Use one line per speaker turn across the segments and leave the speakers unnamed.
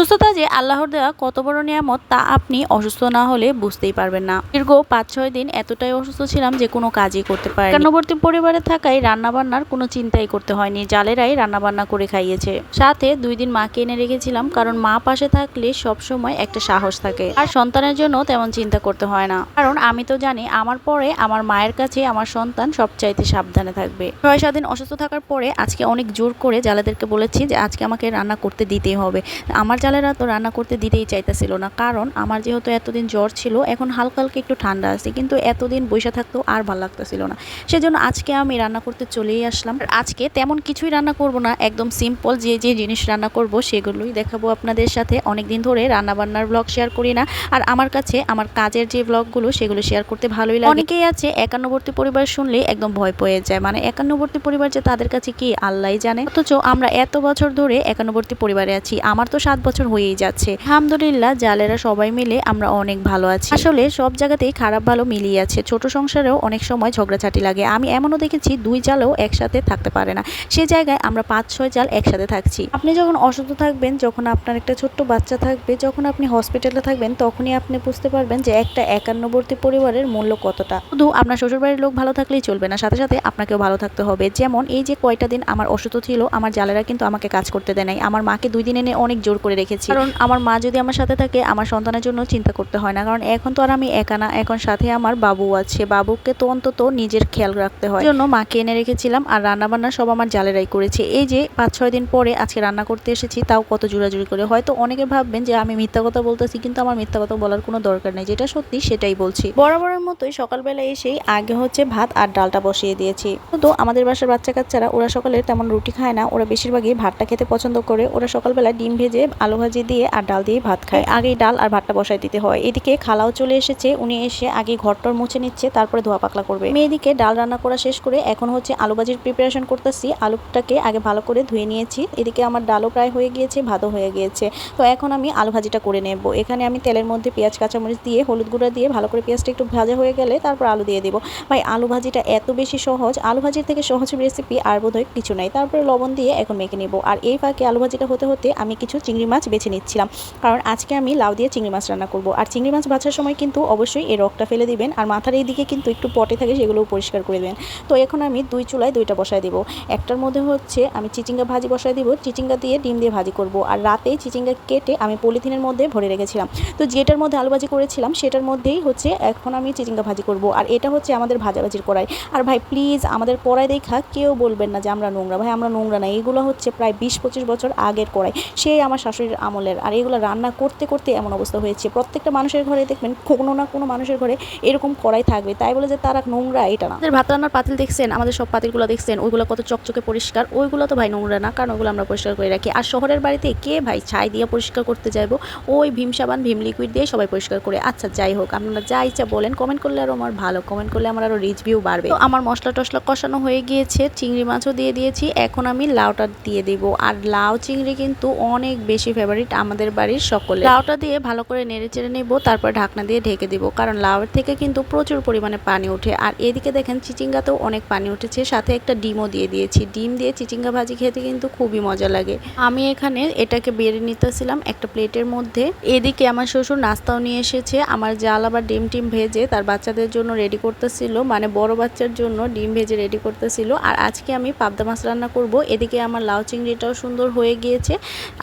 সুস্থতা যে আল্লাহর দেওয়া কত বড় নিয়ামত তা আপনি অসুস্থ না হলে বুঝতেই পারবেন না। দীর্ঘ পাঁচ ছয় দিন এতটাই অসুস্থ ছিলাম যে কোনো কাজই করতে পারি একান্নবর্তী পরিবারে থাকায় রান্নাবান্নার কোনো চিন্তাই করতে হয়নি, জালেরাই রান্নাবান্না করে খাইয়েছে। সাথে দুই দিন মাকে এনে রেখেছিলাম কারণ মা পাশে থাকলে সব সময় একটা সাহস থাকে। আর সন্তানের জন্য তেমন চিন্তা করতে হয় না। কারণ আমি তো জানি আমার পরে আমার মায়ের কাছে আমার সন্তান সবচাইতে সাবধানে থাকবে। ছয় সাত দিন অসুস্থ থাকার পরে আজকে অনেক জোর করে জালেদেরকে বলেছি যে আজকে আমাকে রান্না করতে দিতেই হবে। আমার জালেরা তো রান্না করতে দিতেই চাইতেছিল না। কারণ আমার যেহেতু এতদিন জ্বর ছিল, এখন হালকা হালকা একটু ঠান্ডা আছে, কিন্তু এতদিন বৈশা থাকতেও আর ভালো লাগতেছিল না। সেজন্য আজকে আমি রান্না করতে চলেই আসলাম। আজকে তেমন কিছুই রান্না করব না, একদম সিম্পল যে যে জিনিস রান্না করব সেগুলোই দেখাবো আপনাদের সাথে। অনেক দিন ধরে রান্না বান্নার ব্লগ শেয়ার করি না। আর আমার কাছে আমার কাজের যে ব্লগগুলো সেগুলো শেয়ার করতে ভালোই লাগে। অনেকেই আছে একান্নবর্তী পরিবার শুনলে একদম ভয় পেয়ে যায়। মানে একান্নবর্তী পরিবার যে তাদের কাছে কি আল্লাহ জানে? অথচ আমরা এত বছর ধরে একান্নবর্তী পরিবারে আছি। আমার তো সাত বছর হয়েই যাচ্ছে। আলহামদুলিল্লাহ, জালেরা সবাই মিলে আমরা অনেক ভালো আছি। আসলে সব জায়গাতেই খারাপ ভালো মিলিয়ে আছে। ছোট সংসারেও অনেক সময় ঝগড়াঝাটি লাগে। আমি এমনও দেখেছি, দুই জালও একসাথে থাকতে পারে না। সে জায়গায় আমরা পাঁচ, ছয় জাল একসাথে থাকছি। আপনি যখন অসুস্থ থাকবেন, যখন আপনার একটা ছোট্ট বাচ্চা থাকবে, যখন আপনি হসপিটালে থাকবেন, তখনই আপনি বুঝতে পারবেন যে একটা একান্নবর্তী পরিবারের মূল্য কতটা। শুধু আপনার শ্বশুরবাড়ির লোক ভালো থাকলেই চলবে না, সাথে সাথে আপনাকেও ভালো থাকতে হবে। যেমন এই যে কয়টা দিন আমার অসুস্থ ছিল, আমার জালেরা কিন্তু আমাকে কাজ করতে দেয় নাই। আমার মাকে দুই দিন এনে অনেক জোর করে রেখেছি কারণ আমার মা যদি আমার সাথে থাকে, আমার সন্তানের জন্য চিন্তা করতে হয় না। কারণ এখন তো আর আমি একা না, এখন সাথে আমার বাবু আছে। বাবুকে তো অন্তত নিজের খেয়াল রাখতে হয়। জন্য মাকে এনে রেখেছিলাম আর রান্না বান্না সব আমার জালেরাই করেছে। এই যে পাঁচ, ছয় দিন পরে আজকে রান্না করতে এসেছি, তাও কত জোরাজুরি করে। হয়তো অনেকে ভাববেন যে আমি মিথ্যা কথা বলতেছি, কিন্তু আমার মিথ্যা কথা বলার কোনো দরকার নেই। যেটা সত্যি সেটাই বলছি। বরাবরের মতোই সকালবেলা এসেই আগে হচ্ছে ভাত আর ডালটা বসিয়ে দিয়েছি। তো আমাদের বাসার বাচ্চা কাচ্চারা ওরা সকালে তেমন রুটি খায় না। ওরা বেশিরভাগই ভাতটা খেতে পছন্দ করে। ওরা সকালবেলা ডিম ভেজে আলু ভাজি দিয়ে আর ডাল দিয়ে ভাত খায়। আগেই ডাল আর ভাতটা বসাই দিতে হয়। এদিকে খালাও চলে এসেছে। উনি এসে আগে ঘরটর মুছে নিচ্ছে, তারপরে ধোয়া পাকলা করবে। মেয়েদিকে ডাল রান্না করা শেষ করে এখন হচ্ছে আলু ভাজির প্রিপারেশন করতেছি। আলুটাকে আগে ভালো করে ধুয়ে নিয়েছি। এদিকে আমার ডালও প্রায় হয়ে গিয়েছে, ভাতও হয়ে গিয়েছে। তো এখন আমি আলু ভাজিটা করে নেব। এখানে আমি তেলের মধ্যে পেঁয়াজ, কাঁচামরিচ দিয়ে হলুদ গুঁড়া দিয়ে ভালো করে পেঁয়াজটা একটু ভাজা হয়ে গেলে তারপর আলু দিয়ে দেবো। ভাই, আলু ভাজিটা এত বেশি সহজ। আলু ভাজির থেকে সহজ রেসিপি আর বোধহয় কিছু নাই। তারপরে লবণ দিয়ে এখন মেখে নেব। আর এই ফাঁকে আলু ভাজিটা হতে হতে আমি কিছু চিংড়ি মাছ বেছে নিচ্ছিলাম। কারণ আজকে আমি লাউ দিয়ে চিংড়ি মাছ রান্না করব। আর চিংড়ি মাছ ভাজার সময় কিন্তু অবশ্যই এই রকটা ফেলে দিবেন। আর মাথার এই দিকে কিন্তু একটু পটে থাকে সেগুলোও পরিষ্কার করে দেবেন। তো এখন আমি দুই চুলায় দুইটা বসায় দেবো। একটার মধ্যে হচ্ছে আমি চিচিঙ্গা ভাজি বসায় দিব। চিচিঙ্গা দিয়ে ডিম দিয়ে ভাজি করব। আর রাতে চিচিঙ্গা কেটে আমি পলিথিনের মধ্যে ভরে রেখেছিলাম। তো যেটার মধ্যে আলু ভাজি করেছিলাম, সেটার মধ্যেই হচ্ছে এখন আমি চিচিঙ্গা ভাজি করব। আর এটা হচ্ছে আমাদের ভাজাভাজির কড়াই। আর ভাই, প্লিজ আমাদের কড়াই দেখা কেউ বলবেন না যে আমরা নোংরা। ভাই, আমরা নোংরা না। এইগুলো হচ্ছে প্রায় বিশ পঁচিশ বছর আগের কড়াই। সেই আমার শাশুড়ির আমলের। আর এগুলো রান্না করতে করতে এমন অবস্থা হয়েছে। প্রত্যেকটা মানুষের ঘরে দেখবেন কোনো না কোনো মানুষের ঘরে এরকম কড়াই থাকবে। তাই বলে যে তারা নোংরা এটা না। আমাদের ভাত রান্নার পাতিল দেখছেন, আমাদের সব পাতিলগুলো দেখছেন, ওইগুলো কত চকচকে পরিষ্কার, ওইগুলো তো ভাই নোংরা না, কারণ ওগুলো আমরা পরিষ্কার করে রাখি। আর শহরের বাড়িতে কে ভাই ছাই দিয়ে পরিষ্কার করতে যাইবো? ওই ভীম সাবান, ভীম লিকুইড দিয়ে সবাই পরিষ্কার করে। আচ্ছা যাই হোক, আপনারা যা ইচ্ছা বলেন কমেন্ট করলে আরও আমার ভালো কমেন্ট করলে আমার আরও রিচ ভিউ বাড়বে। তো আমার মশলা টশলা কষানো হয়ে গিয়েছে, চিংড়ি মাছও দিয়ে দিয়েছি, এখন আমি লাউটা দিয়ে দিব। আর লাউ, চিংড়ি কিন্তু অনেক বেশি ফেভারিট আমাদের বাড়ির সকলে লাউটা দিয়ে ভালো করে নেড়ে চেড়ে নেব, তারপর ঢাকনা দিয়ে ঢেকে দিব, কারণ লাউয়ের থেকে কিন্তু প্রচুর পরিমাণে পানি ওঠে। আর এদিকে দেখেন চিচিঙ্গাতেও অনেক পানি উঠেছে, সাথে একটা ডিমও দিয়ে দিয়েছি। ডিম দিয়ে চিচিঙ্গা ভাজি খেতে কিন্তু খুবই মজা লাগে। আমি এখানে এটাকে বেড়ে নিতেছিলাম একটা প্লেটের মধ্যে। এদিকে আমার শ্বশুর নাস্তাও নিয়ে এসেছে। আমার জাল আবার ডিম টিম ভেজে তার বাচ্চাদের জন্য রেডি করতেছিল মানে বড় বাচ্চার জন্য ডিম ভেজে রেডি করতেছিল। আর আজকে আমি পাবদা মাছ রান্না করব। এদিকে আমার লাউ চিংড়িটাও সুন্দর হয়ে গিয়েছে।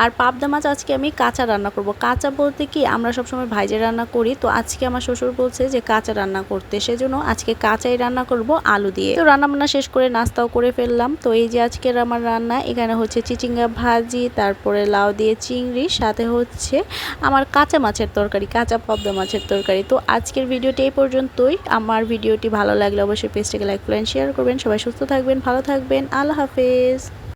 আর পাবদা মাছ আজকে আমি কাঁচা রান্না করব। কাঁচা বলতে কি, আমরা সবসময় ভাইজে রান্না করি। তো আজকে আমার শ্বশুর বলছে যে কাঁচা রান্না করতে। সেজন্য আজকে কাঁচাই রান্না করব আলু দিয়ে। তো রান্না বান্না শেষ করে নাস্তাও করে ফেললাম। তো এই যে আজকের আমার রান্না, এখানে হচ্ছে চিচিঙ্গা ভাজি, তারপরে লাউ দিয়ে চিংড়ি, সাথে হচ্ছে আমার কাঁচা মাছের তরকারি, কাঁচা পাবদা মাছের তরকারি। তো আজকের ভিডিওটি এই পর্যন্তই। আমার ভিডিওটি ভালো লাগলে অবশ্যই পেজটাকে লাইক করেন, শেয়ার করবেন। সবাই সুস্থ থাকবেন, ভালো থাকবেন। আল্লাহ হাফেজ।